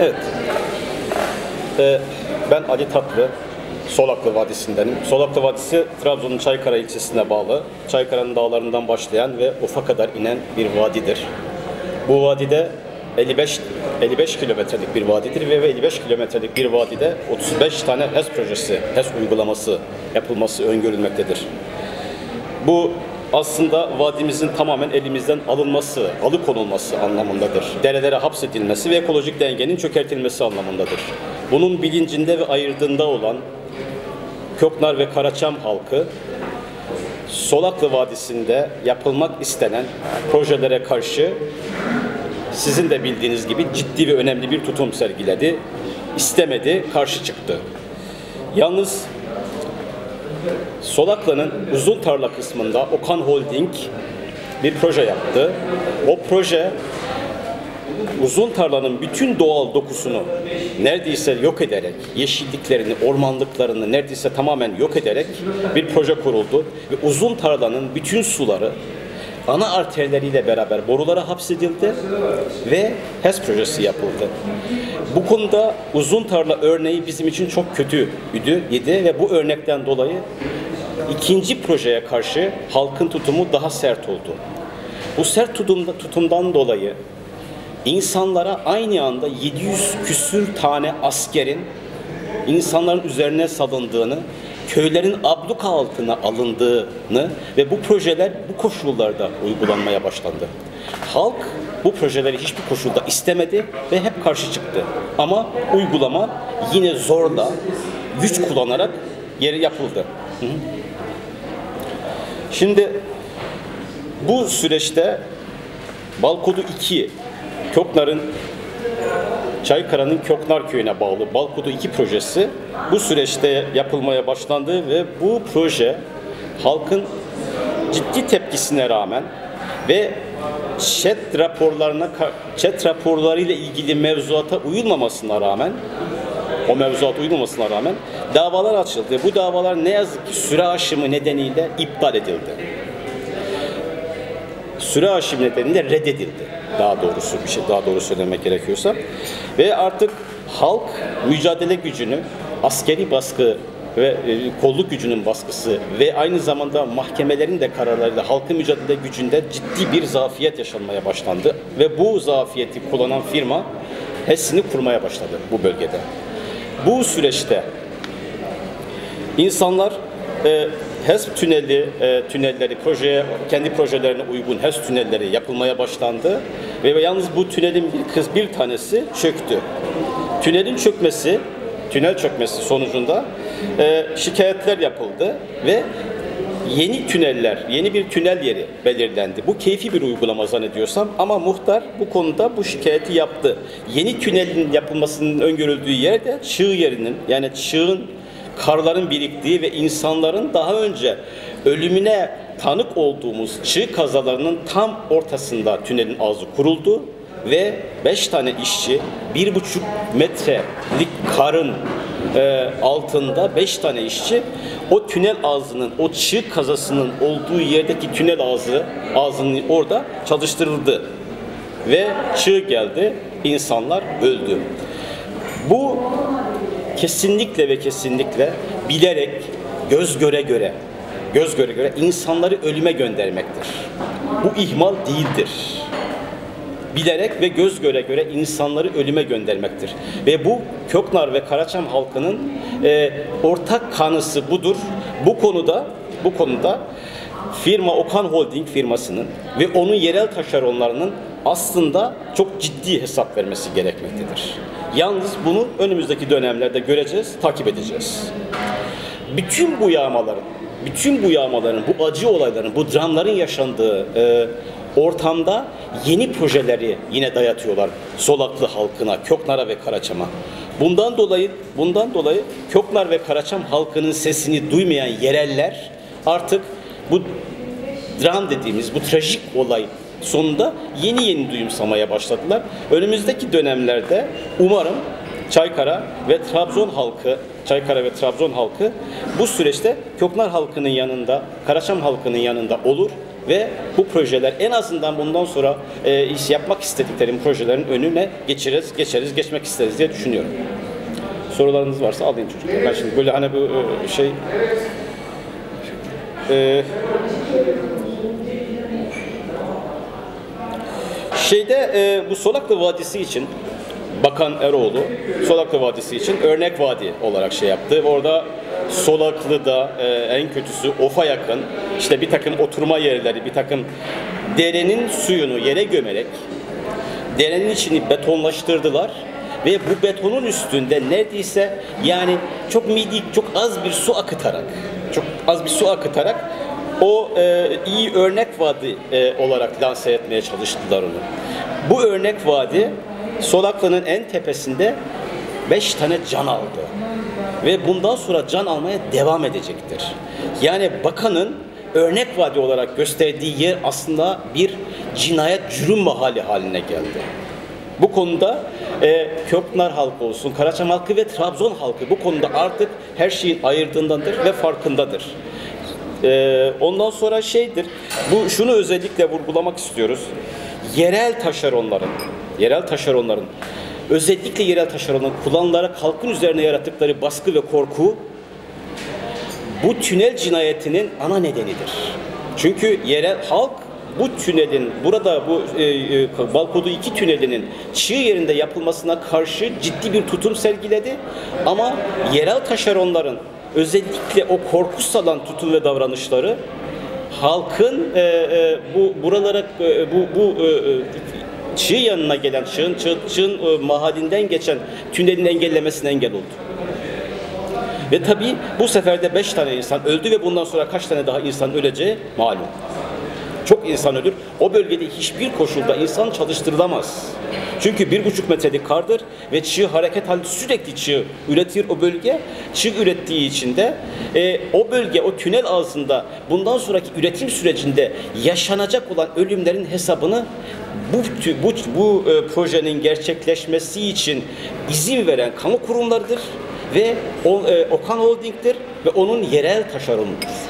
Evet. Ee, ben Ali Tatlı, Solaklı Vadisi'ndenim. Solaklı Vadisi Trabzon'un Çaykara ilçesine bağlı. Çaykara'nın dağlarından başlayan ve ufa kadar inen bir vadidir. Bu vadide 55 55 kilometrelik bir vadidir ve 55 kilometrelik bir vadide 35 tane HES projesi, HES uygulaması yapılması öngörülmektedir. Bu aslında vadimizin tamamen elimizden alınması, alıkonulması anlamındadır. Derelere hapsedilmesi ve ekolojik dengenin çökertilmesi anlamındadır. Bunun bilincinde ve ayırdığında olan Köknar ve Karaçam halkı Solaklı Vadisi'nde yapılmak istenen projelere karşı sizin de bildiğiniz gibi ciddi ve önemli bir tutum sergiledi. İstemedi, karşı çıktı. Yalnız Solaklı'nın uzun tarla kısmında Okan Holding bir proje yaptı. O proje uzun tarlanın bütün doğal dokusunu neredeyse yok ederek, yeşilliklerini, ormanlıklarını neredeyse tamamen yok ederek bir proje kuruldu. Ve uzun tarlanın bütün suları ana arterleriyle beraber borulara hapsedildi ve HES projesi yapıldı. Bu konuda uzun tarla örneği bizim için çok kötü idi ve bu örnekten dolayı ikinci projeye karşı halkın tutumu daha sert oldu. Bu sert tutumda, tutumdan dolayı insanlara aynı anda 700 küsür tane askerin insanların üzerine salındığını, köylerin abluka altına alındığını ve bu projeler bu koşullarda uygulanmaya başlandı. Halk bu projeleri hiçbir koşulda istemedi ve hep karşı çıktı. Ama uygulama yine zorla, güç kullanarak yeri yapıldı. Şimdi bu süreçte Balkodu 2 Köknar'ın Çaykara'nın Köknar köyüne bağlı Balkodu 2 projesi bu süreçte yapılmaya başlandı ve bu proje halkın ciddi tepkisine rağmen ve chat raporlarına chat raporlarıyla ilgili mevzuata uyulmamasına rağmen o mevzuat uyulmamasına rağmen davalar açıldı. Bu davalar ne yazık ki süre aşımı nedeniyle iptal edildi. Süre aşımı nedeniyle reddedildi. Daha doğrusu bir şey daha doğru söylemek gerekiyorsa ve artık halk mücadele gücünü askeri baskı ve e, kolluk gücünün baskısı ve aynı zamanda mahkemelerin de kararlarıyla halkın mücadele gücünde ciddi bir zafiyet yaşanmaya başlandı ve bu zafiyeti kullanan firma HES'ini kurmaya başladı bu bölgede. Bu süreçte insanlar e, HES tüneli, e, tünelleri projeye, kendi projelerine uygun HES tünelleri yapılmaya başlandı ve yalnız bu tünelin bir kız bir tanesi çöktü. Tünelin çökmesi, tünel çökmesi sonucunda e, şikayetler yapıldı ve yeni tüneller, yeni bir tünel yeri belirlendi. Bu keyfi bir uygulama zannediyorsam ama muhtar bu konuda bu şikayeti yaptı. Yeni tünelin yapılmasının öngörüldüğü yerde çığ yerinin yani çığın karların biriktiği ve insanların daha önce ölümüne tanık olduğumuz çığ kazalarının tam ortasında tünelin ağzı kuruldu ve beş tane işçi bir buçuk metrelik karın e, altında beş tane işçi o tünel ağzının, o çığ kazasının olduğu yerdeki tünel ağzı ağzının orada çalıştırıldı. Ve çığ geldi, insanlar öldü. Bu kesinlikle ve kesinlikle bilerek, göz göre göre, göz göre göre insanları ölüme göndermektir. Bu ihmal değildir bilerek ve göz göre göre insanları ölüme göndermektir. Ve bu Köknar ve Karaçam halkının e, ortak kanısı budur. Bu konuda bu konuda firma Okan Holding firmasının ve onun yerel taşeronlarının aslında çok ciddi hesap vermesi gerekmektedir. Yalnız bunu önümüzdeki dönemlerde göreceğiz, takip edeceğiz. Bütün bu yağmaların, bütün bu yağmaların, bu acı olayların, bu dramların yaşandığı e, ortamda yeni projeleri yine dayatıyorlar Solaklı halkına, Köknar'a ve Karaçam'a. Bundan dolayı bundan dolayı Köknar ve Karaçam halkının sesini duymayan yereller artık bu dram dediğimiz bu trajik olay sonunda yeni yeni duyumsamaya başladılar. Önümüzdeki dönemlerde umarım Çaykara ve Trabzon halkı, Çaykara ve Trabzon halkı bu süreçte Köknar halkının yanında, Karaçam halkının yanında olur ve bu projeler en azından bundan sonra e, iş yapmak istediklerim projelerin önüne geçeriz, geçeriz, geçmek isteriz diye düşünüyorum. Sorularınız varsa alayım çocuklar. Ben şimdi böyle hani bu e, şey e, Şeyde e, bu Solaklı Vadisi için Bakan Eroğlu Solaklı Vadisi için örnek vadi olarak şey yaptı. Orada Solaklı'da e, en kötüsü Of'a yakın işte bir takım oturma yerleri, bir takım derenin suyunu yere gömerek derenin içini betonlaştırdılar ve bu betonun üstünde neredeyse yani çok midik, çok az bir su akıtarak, çok az bir su akıtarak o e, iyi örnek vadi e, olarak lanse etmeye çalıştılar onu. Bu örnek vadi Solaklı'nın en tepesinde beş tane can aldı. Ve bundan sonra can almaya devam edecektir. Yani bakanın örnek vadi olarak gösterdiği yer aslında bir cinayet cürüm mahalli haline geldi. Bu konuda e, Köknar halkı olsun, Karaçam halkı ve Trabzon halkı bu konuda artık her şeyin ayırdığındadır ve farkındadır. E, ondan sonra şeydir, bu şunu özellikle vurgulamak istiyoruz. Yerel taşeronların, yerel taşeronların, özellikle yerel taşeronların kullanılarak halkın üzerine yarattıkları baskı ve korku bu tünel cinayetinin ana nedenidir. Çünkü yerel halk bu tünelin, burada bu e, e, Balkodu 2 tünelinin çığ yerinde yapılmasına karşı ciddi bir tutum sergiledi. Ama yerel taşeronların özellikle o korku salan tutum ve davranışları halkın e, e, bu buralara e, bu bu e, e, çığ yanına gelen, çığın, çığ, çığın e, mahallinden geçen tünelin engellemesine engel oldu. Ve tabii bu sefer de 5 tane insan öldü ve bundan sonra kaç tane daha insan öleceği malum. Çok insan ölür. O bölgede hiçbir koşulda insan çalıştırılamaz. Çünkü bir buçuk metrelik kardır ve çığ hareket halinde sürekli çığ üretir o bölge. Çığ ürettiği için de e, o bölge, o tünel ağzında bundan sonraki üretim sürecinde yaşanacak olan ölümlerin hesabını bu bu, bu e, projenin gerçekleşmesi için izin veren kamu kurumlarıdır ve o, e, Okan Holding'dir ve onun yerel taşeronudur.